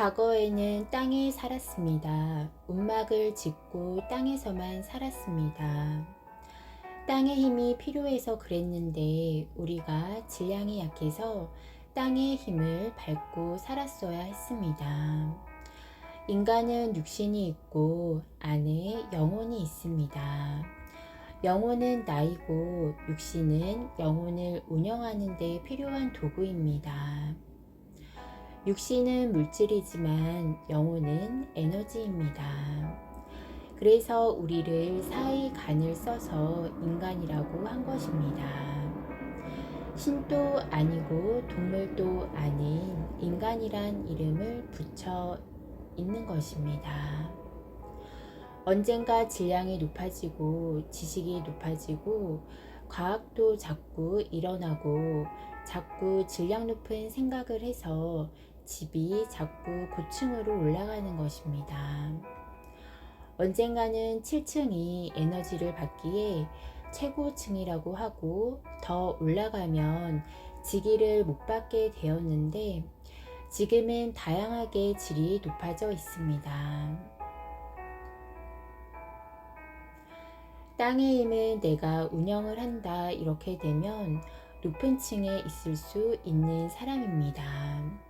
과거에는 땅에 살았습니다. 움막을 짓고 땅에서만 살았습니다. 땅의 힘이 필요해서 그랬는데 우리가 질량이 약해서 땅의 힘을 밟고 살았어야 했습니다. 인간은 육신이 있고 안에 영혼이 있습니다. 영혼은 나이고 육신은 영혼을 운영하는 데 필요한 도구입니다. 육신은 물질이지만 영혼은 에너지입니다. 그래서 우리를 사이 간을 써서 인간이라고 한 것입니다. 신도 아니고 동물도 아닌 인간이란 이름을 붙여 있는 것입니다. 언젠가 질량이 높아지고 지식이 높아지고 과학도 자꾸 일어나고 자꾸 질량 높은 생각을 해서 집이 자꾸 고층으로 올라가는 것입니다. 언젠가는 7층이 에너지를 받기에 최고층이라고 하고 더 올라가면 지기를 못 받게 되었는데 지금은 다양하게 질이 높아져 있습니다. 땅의 힘은 내가 운영을 한다 이렇게 되면 높은 층에 있을 수 있는 사람입니다.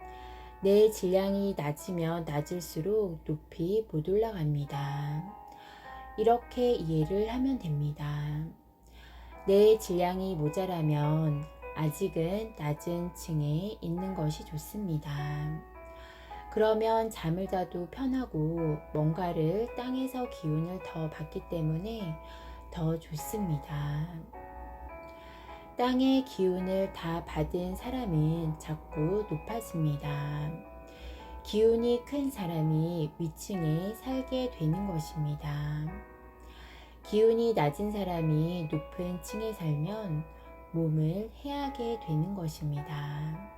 내 질량이 낮으면 낮을수록 높이 못 올라갑니다. 이렇게 이해를 하면 됩니다. 내 질량이 모자라면 아직은 낮은 층에 있는 것이 좋습니다. 그러면 잠을 자도 편하고 뭔가를 땅에서 기운을 더 받기 때문에 더 좋습니다. 땅의 기운을 다 받은 사람은 자꾸 높아집니다. 기운이 큰 사람이 위층에 살게 되는 것입니다. 기운이 낮은 사람이 높은 층에 살면 몸을 해하게 되는 것입니다.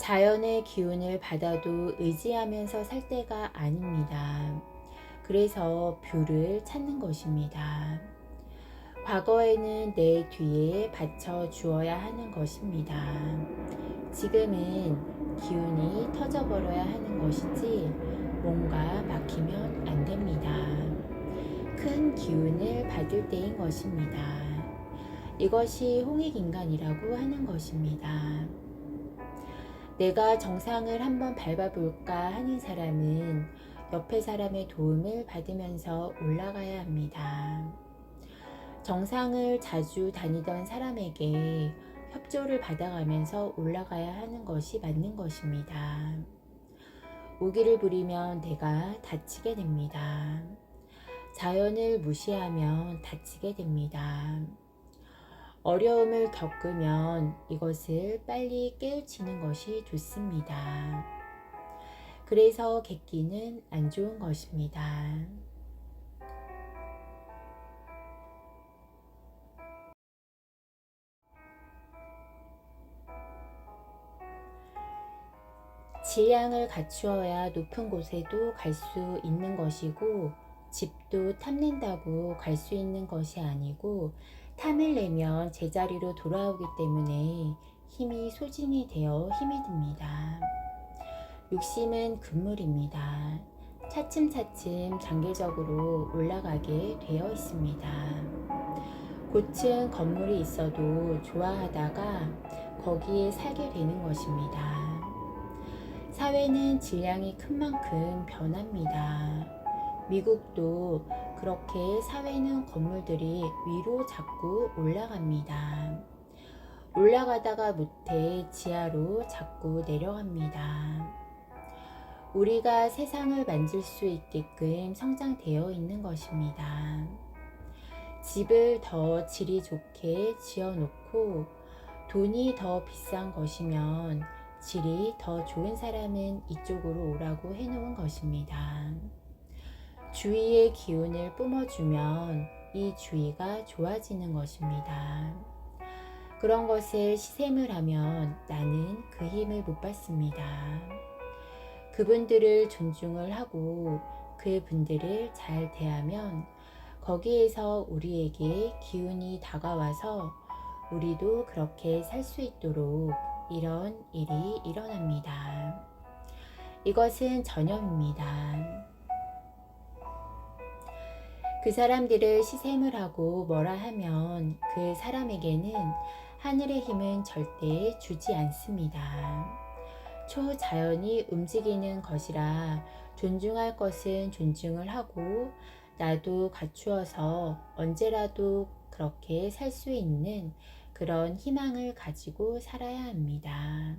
자연의 기운을 받아도 의지하면서 살 때가 아닙니다. 그래서 뷰를 찾는 것입니다. 과거에는 내 뒤에 받쳐 주어야 하는 것입니다. 지금은 기운이 터져버려야 하는 것이지 뭔가 막히면 안 됩니다. 큰 기운을 받을 때인 것입니다. 이것이 홍익인간이라고 하는 것입니다. 내가 정상을 한번 밟아볼까 하는 사람은 옆에 사람의 도움을 받으면서 올라가야 합니다. 정상을 자주 다니던 사람에게 협조를 받아가면서 올라가야 하는 것이 맞는 것입니다. 오기를 부리면 내가 다치게 됩니다. 자연을 무시하면 다치게 됩니다. 어려움을 겪으면 이것을 빨리 깨우치는 것이 좋습니다. 그래서 객기는 안 좋은 것입니다. 질량을 갖추어야 높은 곳에도 갈 수 있는 것이고 집도 탐낸다고 갈 수 있는 것이 아니고 탐을 내면 제자리로 돌아오기 때문에 힘이 소진이 되어 힘이 듭니다. 욕심은 금물입니다. 차츰차츰 단계적으로 올라가게 되어 있습니다. 고층 건물이 있어도 좋아하다가 거기에 살게 되는 것입니다. 사회는 질량이 큰 만큼 변합니다. 미국도 그렇게 사회는 건물들이 위로 자꾸 올라갑니다. 올라가다가 못해 지하로 자꾸 내려갑니다. 우리가 세상을 만질 수 있게끔 성장되어 있는 것입니다. 집을 더 질이 좋게 지어 놓고 돈이 더 비싼 것이면 질이 더 좋은 사람은 이쪽으로 오라고 해놓은 것입니다. 주위의 기운을 뿜어주면 이 주위가 좋아지는 것입니다. 그런 것을 시샘을 하면 나는 그 힘을 못 받습니다. 그분들을 존중을 하고 그분들을 잘 대하면 거기에서 우리에게 기운이 다가와서 우리도 그렇게 살 수 있도록 이런 일이 일어납니다. 이것은 전염입니다. 그 사람들을 시샘을 하고 뭐라 하면 그 사람에게는 하늘의 힘은 절대 주지 않습니다. 초자연이 움직이는 것이라 존중할 것은 존중을 하고 나도 갖추어서 언제라도 그렇게 살 수 있는 그런 희망을 가지고 살아야 합니다.